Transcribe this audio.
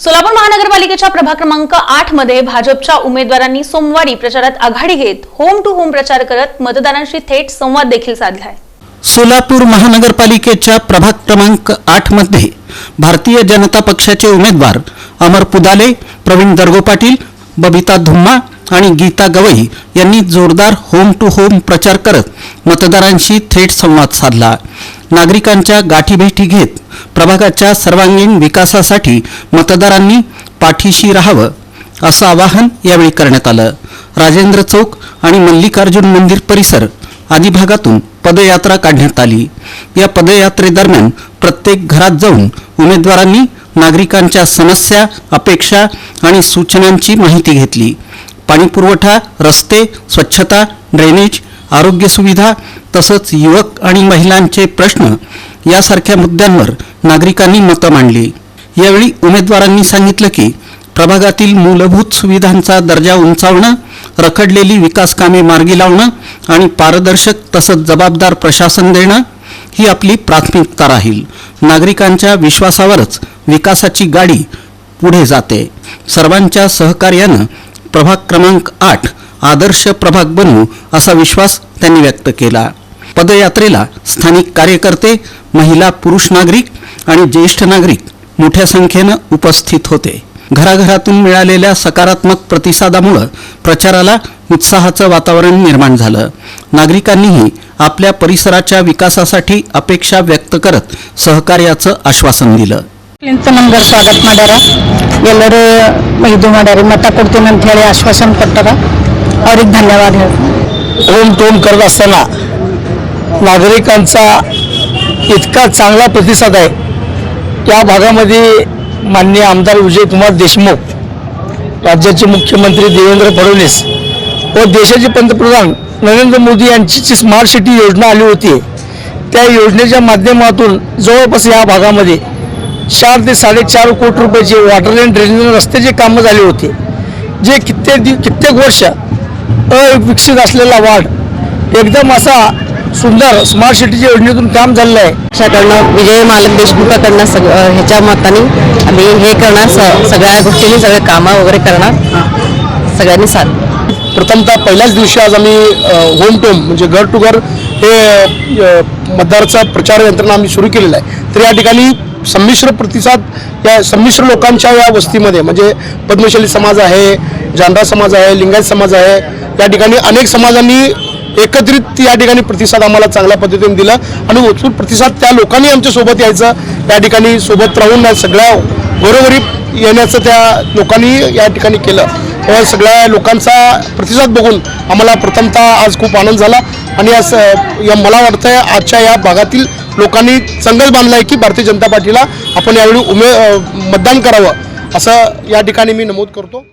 सोलापूर महानगरपालिकेच्या प्रभाग क्रमांक आठमध्ये भाजपच्या उमेदवारांनी सोमवारी प्रचारात आघाडी घेत होम टू होम प्रचार करत मतदारांशी थेट संवाद देखील साधलाय. सोलापूर महानगरपालिकेच्या प्रभाग क्रमांक आठमध्ये भारतीय जनता पक्षाचे उमेदवार अमर पुदाले प्रवीण दर्गो पाटील बबिता धुम्मा आणि गीता गवई यांनी जोरदार होम टू होम प्रचार करत मतदारांशी थेट संवाद साधला. नागरिकांच्या गाठीभेटी घेत प्रभागाच्या सर्वांगीण विकासासाठी मतदारांनी पाठीशी राहावं असं आवाहन यावेळी करण्यात आलं. राजेंद्र चौक आणि मल्लिकार्जुन मंदिर परिसर आदी भागातून पदयात्रा काढण्यात आली. या पदयात्रेदरम्यान प्रत्येक घरात जाऊन उमेदवारांनी नागरिकांच्या समस्या अपेक्षा आणि सूचनांची माहिती घेतली. पाणीपुरवठा रस्ते स्वच्छता ड्रेनेज आरोग्य सुविधा तसंच युवक आणि महिलांचे प्रश्न यासारख्या मुद्द्यांवर नागरिकांनी मतं मांडली. यावेळी उमेदवारांनी सांगितलं की प्रभागातील मूलभूत सुविधांचा दर्जा उंचावणं रखडलेली विकास कामे मार्गी लावणं आणि पारदर्शक तसंच जबाबदार प्रशासन देणं ही आपली प्राथमिकता राहील. नागरिकांच्या विश्वासावरच विकासाची गाडी पुढे जाते. सर्वांच्या सहकार्यानं प्रभाग क्रमांक आठ आदर्श प्रभाग बनू असा विश्वास त्यांनी व्यक्त केला. पदयात्रेला स्थानिक कार्यकर्ते महिला पुरुष नागरिक आणि ज्येष्ठ नागरिक मोठ्या संख्येनं उपस्थित होते. घराघरातून मिळालेल्या सकारात्मक प्रतिसादामुळं प्रचाराला उत्साहाचं वातावरण निर्माण झालं. नागरिकांनीही आपल्या परिसराच्या विकासासाठी अपेक्षा व्यक्त करत सहकार्याचं आश्वासन दिलं. ನಮ್ಗೆ ಸ್ವಾಗತ ಮಾಡ್ಯಾರ ಎಲ್ಲರೂ ಇದು ಮಾಡ್ಯಾರ ಮತ ಕೊಡ್ತೀನಿ ಅಂತ ಹೇಳಿ ಆಶ್ವಾಸನೆ ಕೊಟ್ಟಾರ ಅವ್ರಿಗೆ ಧನ್ಯವಾದ ಹೇಳ್ತೀನಿ ओम टोम करत असताना नागरिकांचा इतका चांगला प्रतिसाद आहे या भागामध्ये माननीय आमदार विजयकुमार देशमुख राज्याचे मुख्यमंत्री देवेंद्र फडणवीस व देशाचे पंतप्रधान नरेंद्र मोदी यांची जी स्मार्ट सिटी योजना आली होती त्या योजनेच्या माध्यमातून जवळपास या भागामध्ये चार ते साडेचार कोटी रुपयाचे वॉटर अँड ड्रेनेज रस्त्याचे कामं झाले होते जे कित्येक दि कित्येक वर्ष अविकसित असलेला वार्ड एकदम असा सुंदर स्मार्ट सिटीच्या योजनेतून काम झालेलं आहे. पक्षाकडनं विजय मालक देशमुखाकडनं सग ह्याच्या मताने आम्ही हे करणार स सगळ्या गोष्टींनी सगळे कामं वगैरे करणार. सगळ्यांनी साथ. प्रथमतः पहिल्याच दिवशी आज आम्ही होम टोम म्हणजे घर टू घर हे मतदाराचा प्रचार यंत्रणा आम्ही सुरू केलेला आहे. तर या ठिकाणी संमिश्र प्रतिसाद या संमिश्र लोकांच्या या वस्तीमध्ये म्हणजे पद्मशाली समाज आहे जांडा समाज आहे लिंगायत समाज आहे या ठिकाणी अनेक समाजांनी एकत्रित या ठिकाणी प्रतिसाद आम्हाला चांगल्या पद्धतीने दिला आणि उत्स्फूर्त प्रतिसाद त्या लोकांनी आमच्यासोबत यायचं या ठिकाणी सोबत राहून सगळ्या बरोबरी येण्याचं त्या लोकांनी या ठिकाणी केलं. या सगळ्या लोकांचा प्रतिसाद बघून आम्हाला प्रथमतः आज खूप आनंद झाला. आणि आज या मला वाटतं आजच्या या भागातील लोकांनी संघर्ष बांधला आहे की भारतीय जनता पार्टीला आपण यावेळी उमे मतदान करावं असं या ठिकाणी मी नमूद करतो.